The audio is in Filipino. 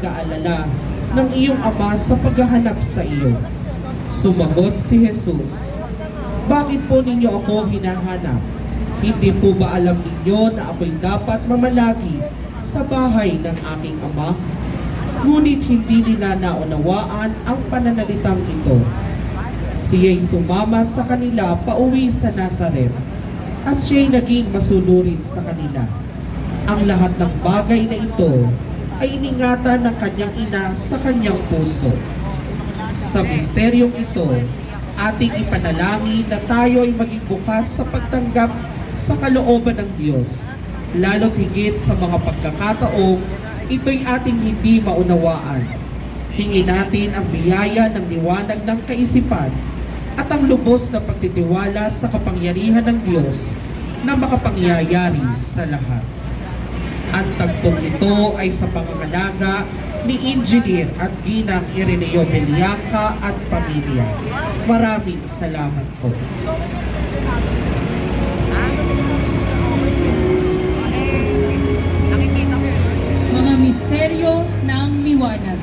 pag-aalala ng iyong ama sa paghahanap sa iyo. Sumagot si Jesus, Bakit po ninyo ako hinahanap? Hindi po ba alam ninyo na ako'y dapat mamalagi sa bahay ng aking ama? Ngunit hindi nila naunawaan ang pananalitang ito. Siya'y sumama sa kanila pauwi sa Nazaret at siya'y naging masunurin sa kanila. Ang lahat ng bagay na ito ay iningatan ng kanyang ina sa kanyang puso. Sa misteryong ito, ating ipanalangin na tayo ay maging bukas sa pagtanggap sa kalooban ng Diyos, lalo't higit sa mga pagkakataong ito'y ating hindi maunawaan. Hingin natin ang biyaya ng liwanag ng kaisipan at ang lubos na pagtitiwala sa kapangyarihan ng Diyos na makapangyayari sa lahat. Ang tagpong ito ay sa pangangalaga ni Engineer at Ginang Ireneo Belianca at pamilya. Maraming salamat po. Mga misteryo ng liwanag.